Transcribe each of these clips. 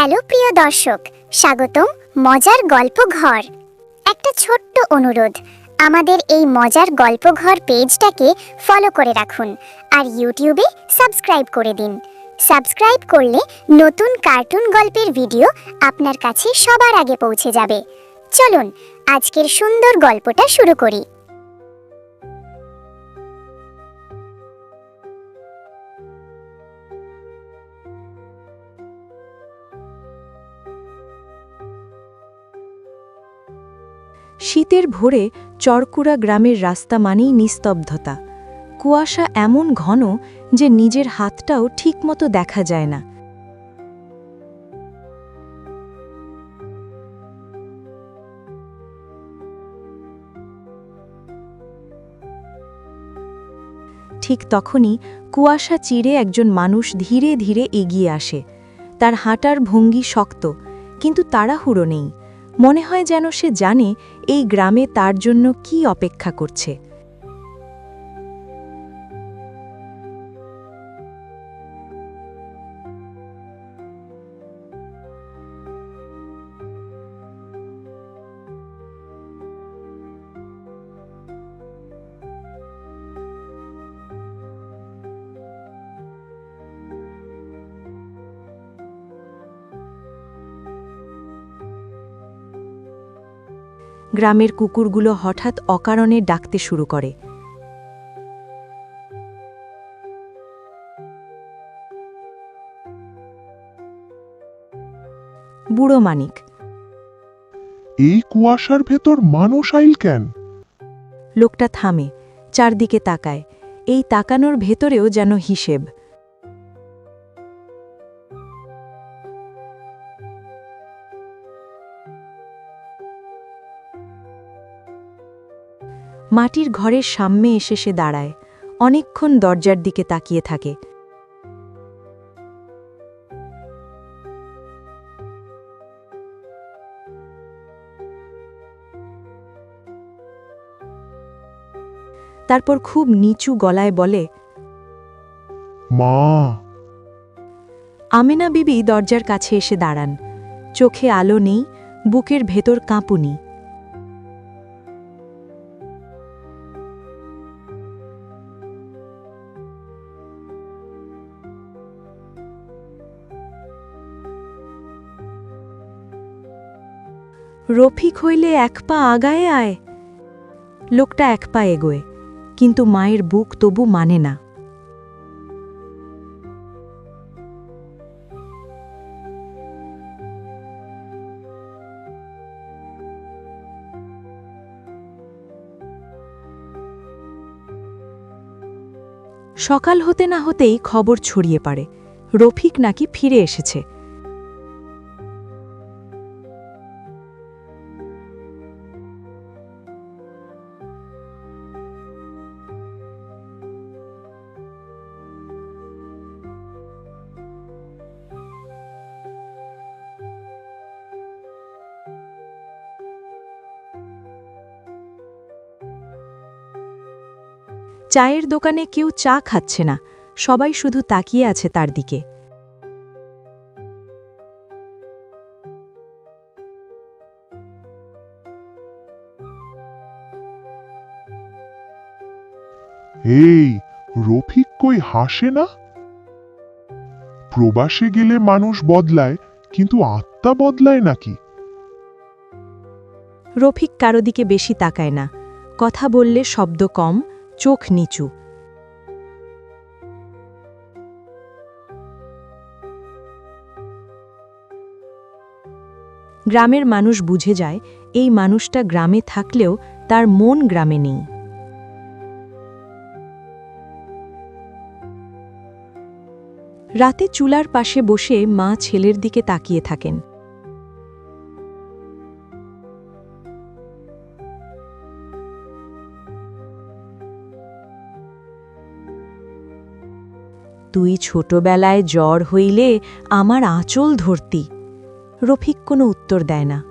Hello প্রিয় দর্শক, স্বাগতম মজার গল্প ঘর একটা ছোট্ট অনুরোধ, আমাদের এই মজার গল্প ঘর পেজটাকে ফলো করে রাখুন আর ইউটিউবে সাবস্ক্রাইব করে দিন। সাবস্ক্রাইব করলে নতুন কার্টুন গল্পের ভিডিও আপনার কাছে সবার আগে পৌঁছে যাবে। চলুন, আজকের সুন্দর গল্পটা শুরু করি। শীতের ভোরে চরকুড়া গ্রামের রাস্তা মানেই নিস্তব্ধতা। কুয়াশা এমন ঘন যে নিজের হাতটাও ঠিকমতো দেখা যায় না। ঠিক তখনই কুয়াশা চিরে একজন মানুষ ধীরে ধীরে এগিয়ে আসে। তার হাঁটার ভঙ্গি শক্ত, কিন্তু তাড়াহুড়ো নেই। মনে হয় যেন সে জানে এই গ্রামে তার জন্য কি অপেক্ষা করছে। গ্রামের কুকুরগুলো হঠাৎ অকারণে ডাকতে শুরু করে। বুড়ো মানিক। এই কুয়াশার ভেতর মানুষ আইল কেন? লোকটা থামে চারদিকে তাকায়। এই তাকানোর ভেতরেও যেন হিসেব। মাটির ঘরের সামনে এসে সে দাঁড়ায় অনেকক্ষণ দরজার দিকে তাকিয়ে থাকে। তারপর খুব নিচু গলায় বলে মা! আমেনা বিবি দরজার কাছে এসে দাঁড়ান। চোখে আলো নেই বুকের ভেতর কাঁপুনি। রফিক হইলে এক পা আগায়ে আয়। লোকটা এক পা এগোয়, কিন্তু মায়ের বুক তবু মানে না। সকাল হতে না হতেই খবর ছড়িয়ে পড়ে। রফিক নাকি ফিরে এসেছে। চায়ের দোকানে কেউ চা খাচ্ছে না সবাই শুধু তাকিয়ে আছে তার দিকে। এই রফিক কই হাসে না? প্রবাসে গেলে মানুষ বদলায় কিন্তু আত্মা বদলায় নাকি? রফিক কারও দিকে বেশি তাকায় না কথা বললে শব্দ কম চোখ নিচু। গ্রামের মানুষ বুঝে যায়, এই মানুষটা গ্রামে থাকলেও তার মন গ্রামে নেই। রাতে চুলার পাশে বসে মা ছেলের দিকে তাকিয়ে থাকেন। তুই ছোটবেলায় জ্বর হইলে আমার আঁচল ধরতি। রফিক কোনো উত্তর দেয় না।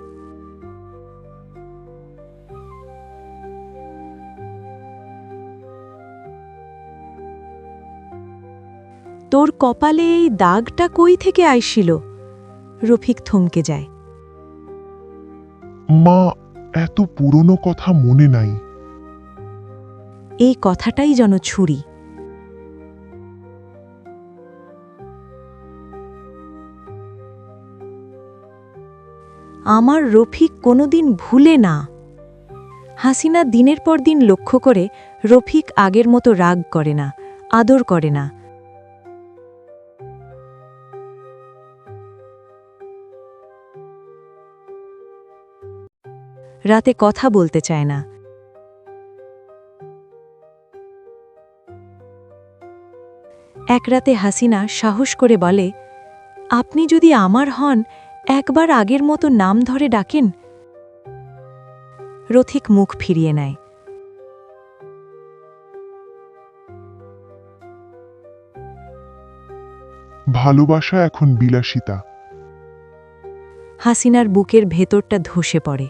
তোর কপালে এই দাগটা কই থেকে আইসিল? রফিক থমকে যায়। মা এত পুরনো কথা মনে নাই। এই কথাটাই যেন ছুরি। আমার রফিক কোনোদিন ভুলে না। হাসিনা দিনের পর দিন লক্ষ্য করে রফিক আগের মতো রাগ করে না, আদর করে না। রাতে কথা বলতে চায় না। এক রাতে হাসিনা সাহস করে বলে, আপনি যদি আমার হন একবার আগের মতো নাম ধরে ডাকেন। রথিক মুখ ফিরিয়ে নেয়। ভালোবাসা এখন বিলাসিতা। হাসিনার বুকের ভেতরটা ধসে পড়ে।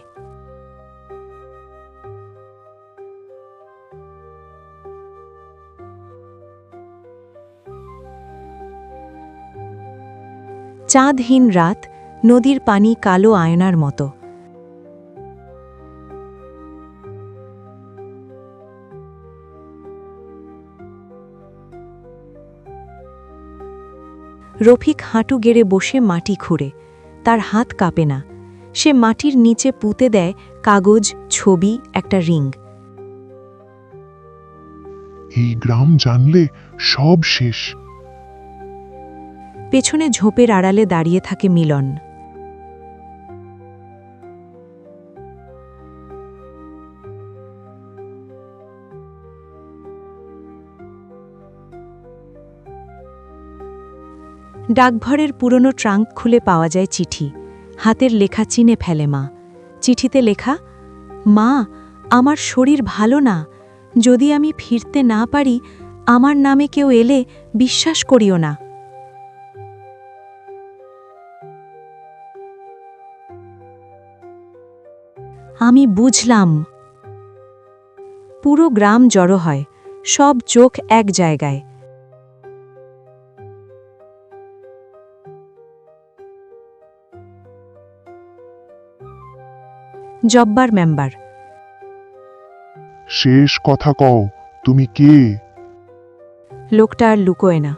চাঁদহীন রাত নদীর পানি কালো আয়নার মতো। রফিক হাঁটু গেড়ে বসে মাটি খুঁড়ে। তার হাত কাঁপে না। সে মাটির নিচে পুঁতে দেয় কাগজ ছবি একটা রিং। এই গ্রাম জানলে সব শেষ। পেছনে ঝোপের আড়ালে দাঁড়িয়ে থাকে মিলন। ডাকঘরের পুরনো ট্রাঙ্ক খুলে পাওয়া যায় চিঠি। হাতের লেখা চিনে ফেলে মা। চিঠিতে লেখা, মা, আমার শরীর ভালো না। যদি আমি ফিরতে না পারি, আমার নামে কেউ এলে বিশ্বাস করিও না। আমি বুঝলাম। পুরো গ্রাম জড়ো হয়। সব চোখ এক জায়গায়। জব্বার মেম্বার। শেষ কথা কও তুমি কে? লোকটা আর লুকোয় না।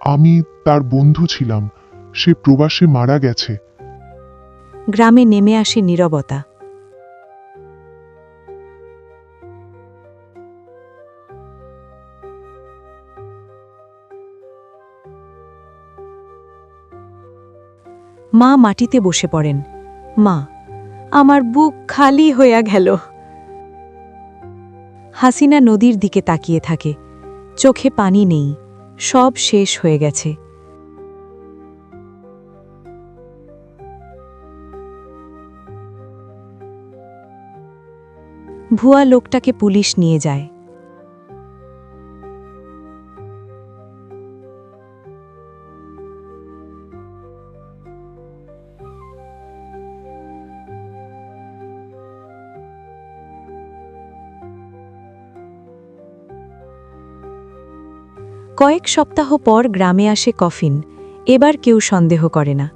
আমি তার বন্ধু ছিলাম সে প্রবাসে মারা গেছে। গ্রামে নেমে আসে নীরবতা। মা মাটিতে বসে পড়েন। মা, আমার বুক খালি হইয়া গেল। হাসিনা নদীর দিকে তাকিয়ে থাকে। চোখে পানি নেই, সব শেষ হয়ে গেছে। ভুয়া লোকটাকে পুলিশ নিয়ে যায়। কয়েক সপ্তাহ পর গ্রামে আসে কফিন। এবার কেউ সন্দেহ করে না।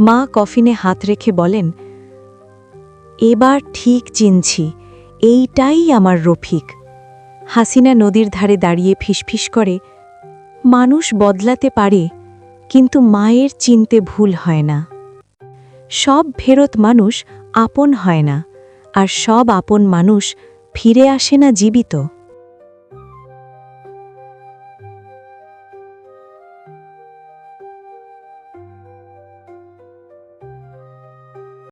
মা কফিনে হাত রেখে বলেন, এবার ঠিক চিনছি, এইটাই আমার রফিক। হাসিনা নদীর ধারে দাঁড়িয়ে ফিসফিস করে, মানুষ বদলাতে পারে, কিন্তু মায়ের চিনতে ভুল হয় না। সব ফেরত মানুষ আপন হয় না আর সব আপন মানুষ ফিরে আসে না জীবিত।